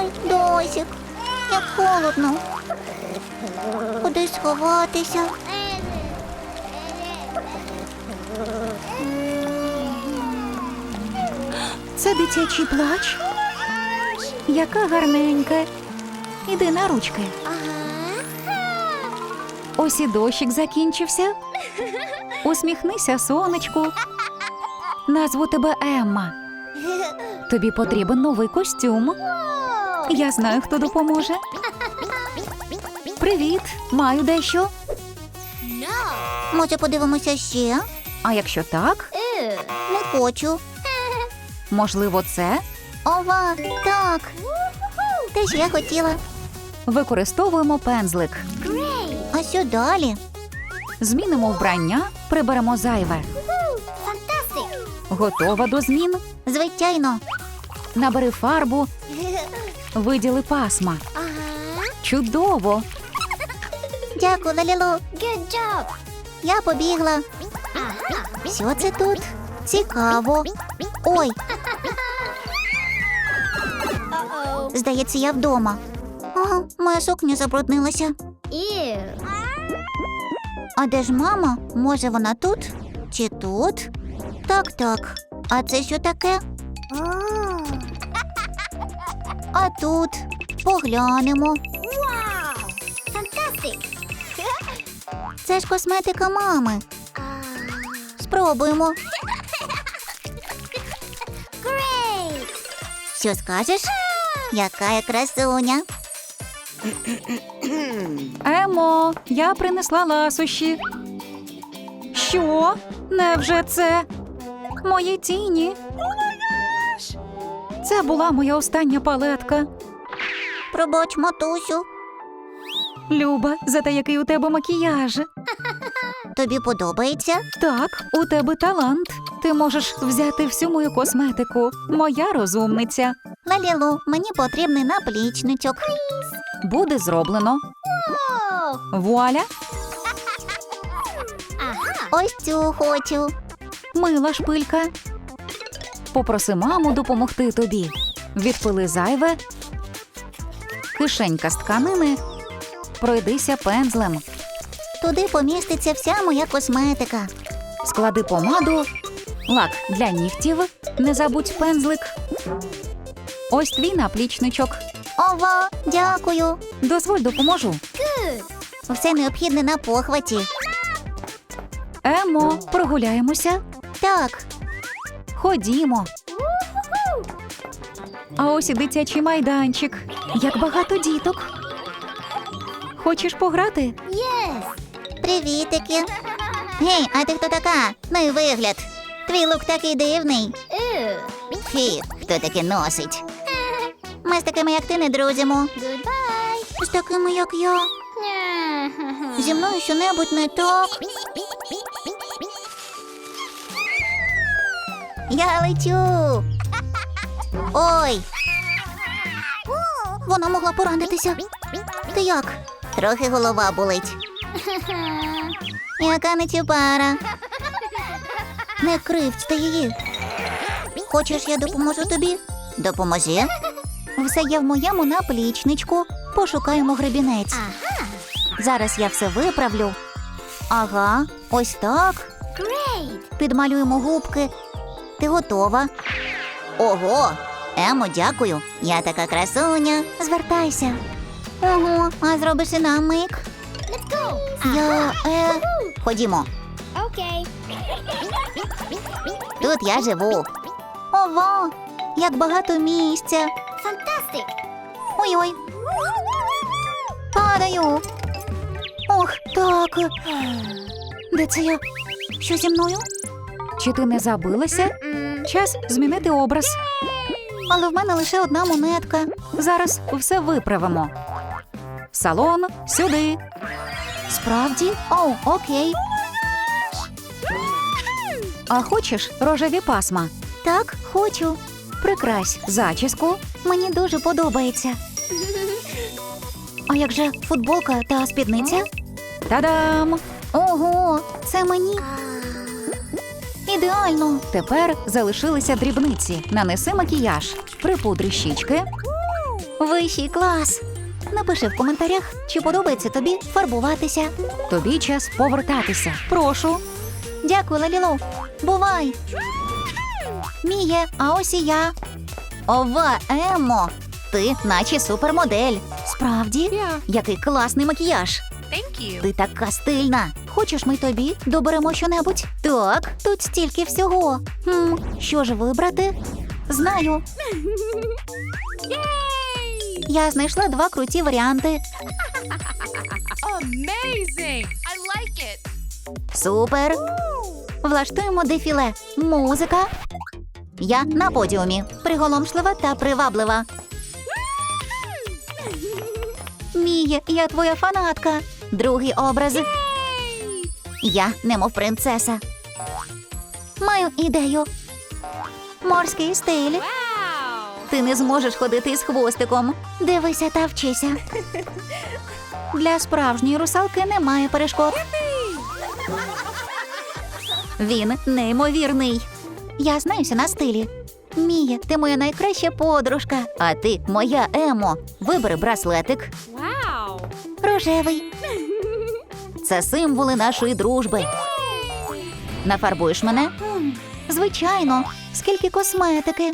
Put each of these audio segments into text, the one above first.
Ой, досік, як холодно. Куди сховатися? Це дитячий плач. Яка гарненька. Іди на ручки. Ось і дощик закінчився. Усміхнися, сонечку. Назву тебе Емма. Тобі потрібен новий костюм. Я знаю, хто допоможе. Привіт, маю дещо. Може, подивимося ще? А якщо так, Не хочу. можливо, це Ова, так. Те ж я хотіла. використовуємо пензлик. А що далі? Змінимо вбрання, приберемо зайве. Готова до змін? Звичайно. Набери фарбу, виділи пасма. Чудово! Дякую, Лалілу. Я побігла. Що це тут? Цікаво. Ой. Здається, я вдома. Ага, моя сукня забруднилася. А де ж мама? Може, вона тут? Чи тут? Так, так. А це що таке? А тут поглянемо. Вау! Це ж косметика мами. Спробуємо. Що скажеш? Яка я красуня? Емо, я принесла ласощі. Що? Невже це? Мої тіні. Це була моя остання палетка. Пробач, матусю. Люба, за те, який у тебе макіяж. Тобі подобається? Так, у тебе талант. Ти можеш взяти всю мою косметику. Моя розумниця. Лалілу, мені потрібний наплічничок. Буде зроблено. Вуаля, Ось цю хочу. мила шпилька. Попроси маму допомогти тобі. Відпили зайве. Кишенька з тканини. Пройдися пензлем. Туди поміститься вся моя косметика. Склади помаду, лак для нігтів. Не забудь пензлик. Ось твій наплічничок. Ова, дякую. Дозволь допоможу. Все необхідне на похваті. Емо, прогуляємося. Так, Ходімо. А ось і дитячий майданчик. Як багато діток. Хочеш пограти? привітики. Гей, а ти хто така? Ну і вигляд. Твій лук такий дивний. Фі, хто таке носить? Ми з такими, як ти, не друзимо. З такими, як я. Зі мною що-небудь не так. Я лечу. Ой. Вона могла поранитися. Ти як? Трохи голова болить. Яка нечіпара. Не кривдьте її. Хочеш, я допоможу тобі? Допоможи. Все є в моєму наплічничку. Пошукаємо гребінець. Зараз я все виправлю. Ага, ось так. Підмалюємо губки. Ти готова? Ого! Емо, дякую. Я така красуня. Звертайся. Ого, а зробиш і нам мик? Я е. Ходімо. Okay. Тут я живу. Ого, як багато місця. Fantastic. Ой-ой. Падаю. Ох, так. Де це я? Що зі мною? Чи ти не забилася? Час змінити образ. Але в мене лише одна монетка. Зараз все виправимо. Салон сюди. Справді? О, окей. А хочеш рожеві пасма? Так, хочу. Прикрась зачіску. Мені дуже подобається. А як же футболка та спідниця? Та-дам! Ого, це мені. Ідеально. Тепер залишилися дрібниці. Нанеси макіяж, припудри щічки. Вищий клас. Напиши в коментарях, чи подобається тобі фарбуватися. Тобі час повертатися. Прошу. Дякую, Лалілу. Бувай. Міє, а ось і я. Ова, Емо. Ти наче супермодель. Справді? Який класний макіяж. Thank you. Ти така стильна. Хочеш, ми тобі доберемо щонебудь? Так, тут стільки всього. Хм, що ж вибрати? Знаю. Я знайшла два круті варіанти. Amazing. I like it. Супер. Влаштуємо дефіле. Музика. Я на подіумі. Приголомшлива та приваблива. Міє, я твоя фанатка. Другий образ. Я немов принцеса. Маю ідею. Морський стиль. Ти не зможеш ходити із хвостиком. Дивися та вчися. Для справжньої русалки немає перешкод. Він неймовірний. Я знаюся на стилі. Мія, ти моя найкраща подружка, а ти моя емо. Вибери браслетик. Wow. Рожевий. Це символи нашої дружби. Нафарбуєш мене? Звичайно. Скільки косметики.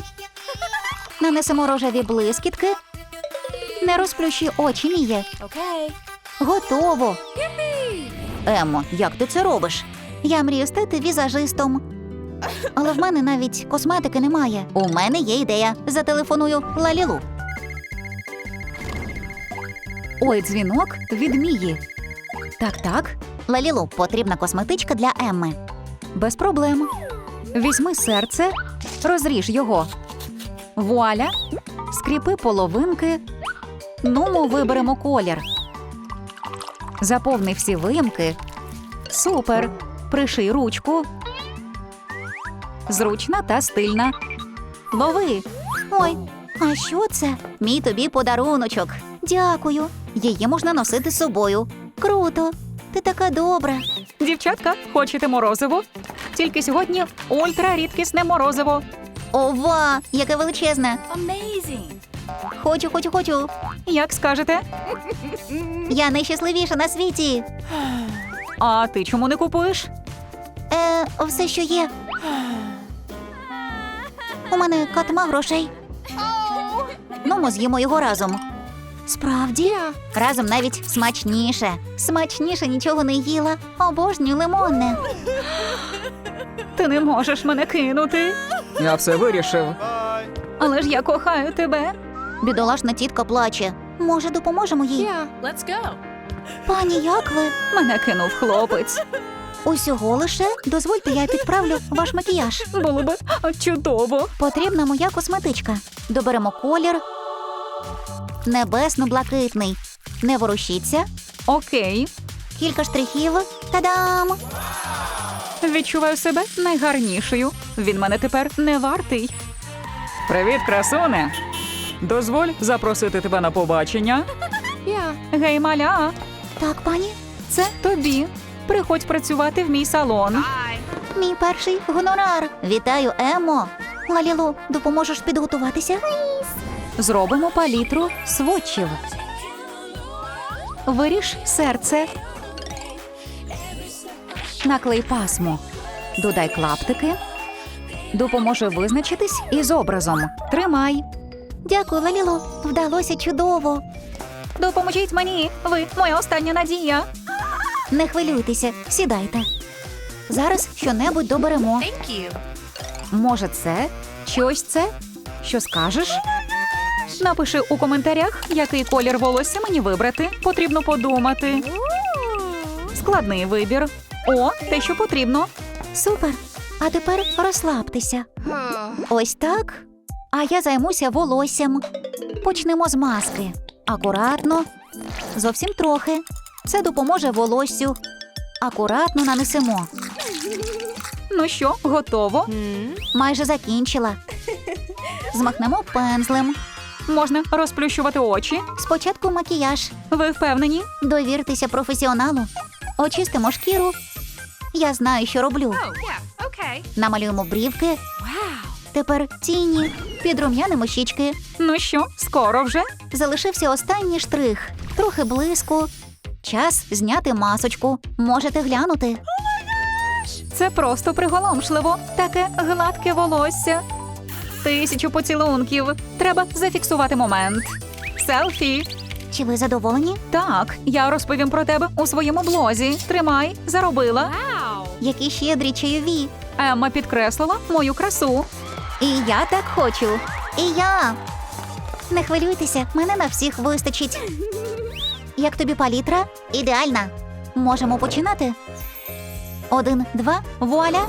Нанесемо рожеві блискітки. Не розплющи очі, Міє. Okay. Готово. Емо, як ти це робиш? Я мрію стати візажистом. Але в мене навіть косметики немає. У мене є ідея. Зателефоную Лалілу. Ой, дзвінок від Мії. Так, так, Лалілу, потрібна косметичка для Емми. без проблем. Візьми серце, розріж його. Вуаля, скріпи половинки. Ну, ми виберемо колір. Заповни всі вимки. Супер. Приший ручку. Зручна та стильна. Лови. Ой, а що це? Мій тобі подаруночок. Дякую. Її можна носити з собою. Круто. Ти така добра. Дівчатка, хочете морозиво? Тільки сьогодні ультра рідкісне морозиво. Ова, яке величезне. Amazing. Хочу, хочу, хочу. Як скажете? Я найщасливіша на світі. А ти чому не купуєш? Е, все, що є. У мене катма грошей. Ну, ми з'їмо його разом. Справді? Разом навіть смачніше. Смачніше нічого не їла. Обожнюю лимонне. Ти не можеш мене кинути. Я все вирішив. Але ж я кохаю тебе. Бідолашна тітка плаче. Може, допоможемо їй? Let's go. Пані, як ви? Мене кинув хлопець. Усього лише дозвольте, я підправлю ваш макіяж. Було би чудово. Потрібна моя косметичка. Доберемо колір. Небесно-блакитний. Не ворушіться. Окей. Кілька штрихів. Та-дам! Відчуваю себе найгарнішою. Він мене тепер не вартий. Привіт, красуне. Дозволь запросити тебе на побачення. Гей, маля, Так, пані, це тобі. Приходь працювати в мій салон. Мій перший гонорар. Вітаю, Емо. Лалілу, допоможеш підготуватися? Зробимо палітру сводчів. Виріж серце. Наклей пасмо. Додай клаптики. Допоможе визначитись із образом. Тримай. Дякую, Лалілу. Вдалося чудово. Допоможіть мені. Ви моя остання надія. Не хвилюйтеся, сідайте. Зараз щонебудь доберемо. Може, це? Чи ось це? Що скажеш? Напиши у коментарях, який колір волосся мені вибрати. Потрібно подумати. Складний вибір. О, те, що потрібно. Супер. А тепер розслабтеся. Ось так. А я займуся волоссям. Почнемо з маски. Акуратно. Зовсім трохи. Це допоможе волоссю. Акуратно нанесемо. Ну що, готово? Майже закінчила. Змахнемо пензлем. Можна розплющувати очі. Спочатку макіяж. Ви впевнені? Довіртеся професіоналу. Очистимо шкіру. Я знаю, що роблю. Oh, yeah. Okay. Намалюємо брівки. Wow. тепер тіні, підрум'янимо щічки. Ну що, скоро вже? Залишився останній штрих. Трохи блиску. Час зняти масочку. Можете глянути. Це просто приголомшливо. Таке гладке волосся. Тисячу поцілунків. Треба зафіксувати момент. Селфі. Чи ви задоволені? Так, я розповім про тебе у своєму блозі. Тримай, заробила. Wow. Які щедрі чайові. Емма підкреслила мою красу. І я так хочу. І я. Не хвилюйтеся, мене на всіх вистачить. Як тобі палітра? Ідеальна. Можемо починати. Один, два, вуаля.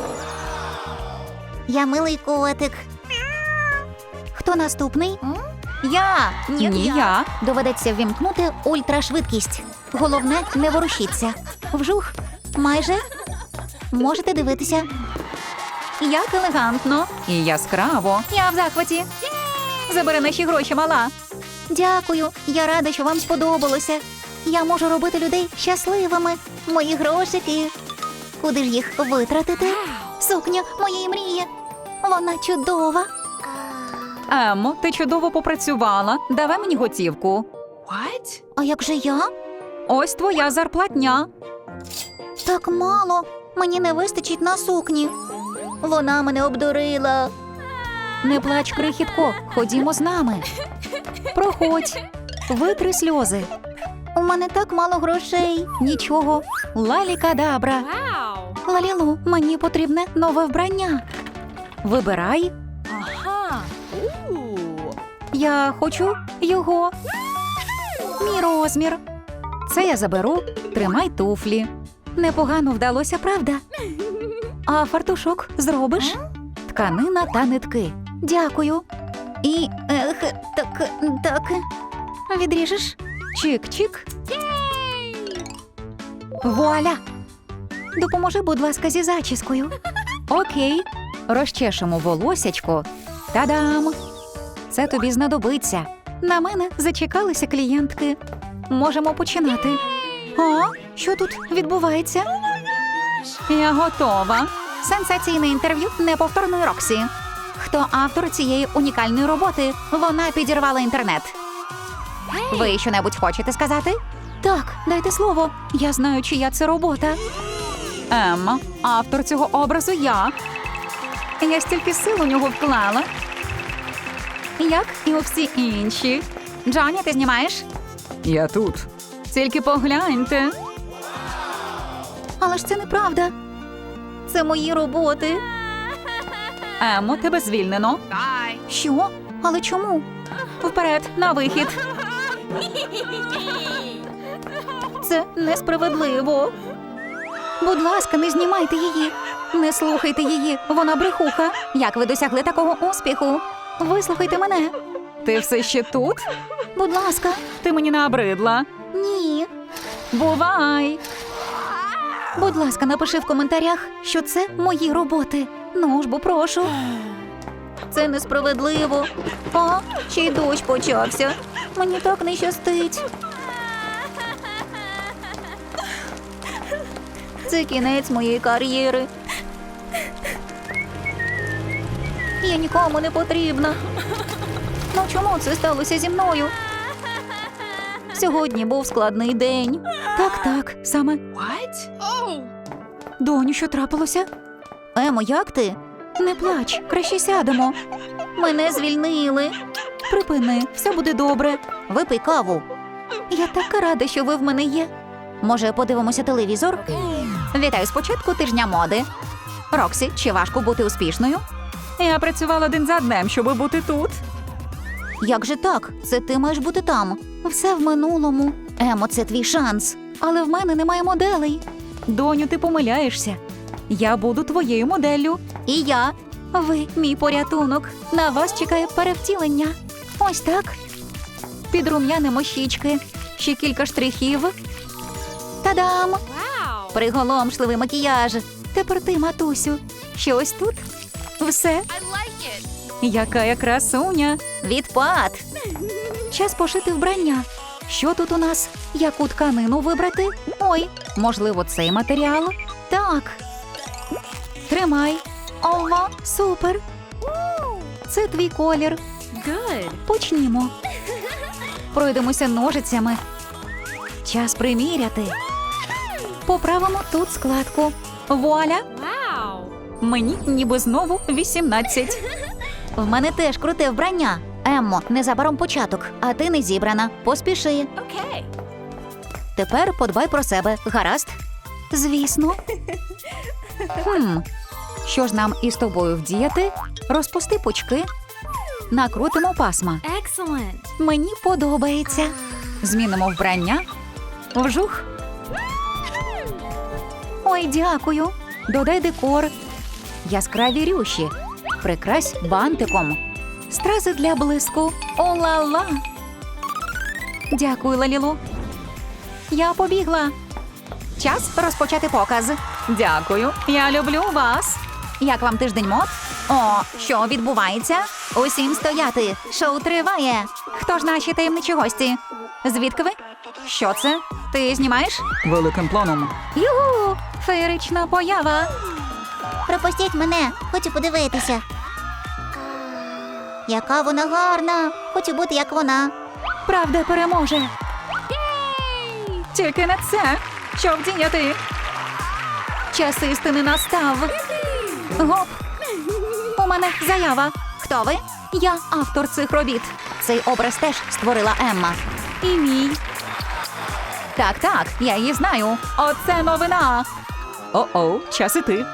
Я милий котик. Хто наступний? Я. Ні, я. Доведеться ввімкнути ультрашвидкість. Головне, не ворушіться. Вжух. Майже. Можете дивитися. Як елегантно і яскраво. Я в захваті. Забери наші гроші, мала. Дякую, я рада, що вам сподобалося. Я можу робити людей щасливими. Мої грошики. Куди ж їх витратити? Сукня моєї мрії. Вона чудова. Еммо, ти чудово попрацювала. Давай мені готівку. What? А як же я? Ось твоя зарплатня. Так мало. Мені не вистачить на сукні. Вона мене обдурила. Не плач, крихітко, ходімо з нами. Проходь, витри сльози. У мене так мало грошей. Нічого, лалі-кадабра. Wow. Лалілу, мені потрібне нове вбрання. Вибирай. Я хочу його. Мій розмір. Це я заберу. Тримай туфлі. Непогано вдалося, правда? А фартушок зробиш? Тканина та нитки. Дякую. І ех, так, так. Відріжеш? Чик-чик. Вуаля! Допоможи, будь ласка, зі зачіскою. Окей. Розчешемо волосячко. Та-дам! Це тобі знадобиться. На мене зачекалися клієнтки. Можемо починати. О, що тут відбувається? Я готова. Сенсаційне інтерв'ю неповторної Роксі. Хто автор цієї унікальної роботи? Вона підірвала інтернет. Ви що-небудь хочете сказати? Так, дайте слово. Я знаю, чия це робота. Емма, автор цього образу я. Я стільки сил у нього вклала. Як і у всі інші. Джоні, ти знімаєш? Я тут. Тільки погляньте. Але ж це неправда. Це мої роботи. Емо, тебе звільнено. Bye. Що? Але чому? Вперед, на вихід. Це несправедливо. Будь ласка, не знімайте її. Не слухайте її. Вона брехуха. Як ви досягли такого успіху? Вислухайте мене. Ти все ще тут? Будь ласка, ти мені набридла. Ні. Бувай. Будь ласка, напиши в коментарях, що це мої роботи. Ну ж бо прошу. Це несправедливо. О, ще й дощ почався. Мені так не щастить. Це кінець моєї кар'єри. Я нікому не потрібна. Ну чому це сталося зі мною? Сьогодні був складний день. Так, так, саме. What? Oh. Доню, що трапилося? Емо, як ти? Не плач, краще сядемо. Мене звільнили. Припини, все буде добре. Випий каву. Я така рада, що ви в мене є. Може, подивимося телевізор? Вітаю спочатку тижня моди. Роксі, чи важко бути успішною? Я працювала день за днем, щоб бути тут. Як же так? Це ти маєш бути там. Все в минулому. Емо, це твій шанс. Але в мене немає моделей. Доню, ти помиляєшся. Я буду твоєю моделлю. І я. Ви мій порятунок. На вас чекає перевтілення. Ось так. Підрум'янимо щічки. Ще кілька штрихів. Та-дам! Wow. Приголомшливий макіяж. Тепер ти, матусю. Що ось тут? Все. Яка я красуня. Відпад. Час пошити вбрання. Що тут у нас? Яку тканину вибрати? Ой, можливо, цей матеріал? Так. Тримай. Ова, супер. Це твій колір. Good. Почнімо. Пройдемося ножицями. Час приміряти. Поправимо тут складку. Вуаля! Мені ніби знову 18. В мене теж круте вбрання. Еммо, незабаром початок, а ти не зібрана. Поспіши. Okay. Тепер подбай про себе. Гаразд? Звісно. Хм. Що ж нам із тобою вдіяти? Розпусти пучки, накрутимо пасма. Excellent. Мені подобається. Змінимо вбрання. Вжух. Ой, дякую. Додай декор. Яскраві рюші. Прикрась бантиком. Стрази для блиску. О-ла-ла. Дякую, Лалілу. Я побігла. Час розпочати показ. Дякую. Я люблю вас. Як вам тиждень мод? О, що відбувається? Усім стояти. Шоу триває. Хто ж наші таємничі гості? Звідки ви? Що це? Ти знімаєш? Великим планом. Югу! Феєрична поява. Пропустіть мене, хочу подивитися. Яка вона гарна! Хочу бути як вона. Правда переможе. Тільки не це. Що вдіяти? Час істини настав. Гоп. У мене заява. Хто ви? Я автор цих робіт. Цей образ теж створила Емма. І мій. Так, так, я її знаю. Оце новина. О-оу, час іти.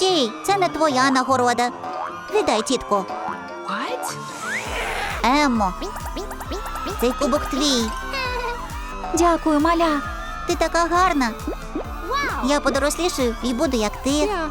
Стій, це не твоя нагорода. Віддай, тітко. What? Емо, Цей кубок твій. Дякую, маля. Ти така гарна. Я подорослішаю і буду як ти. Yeah.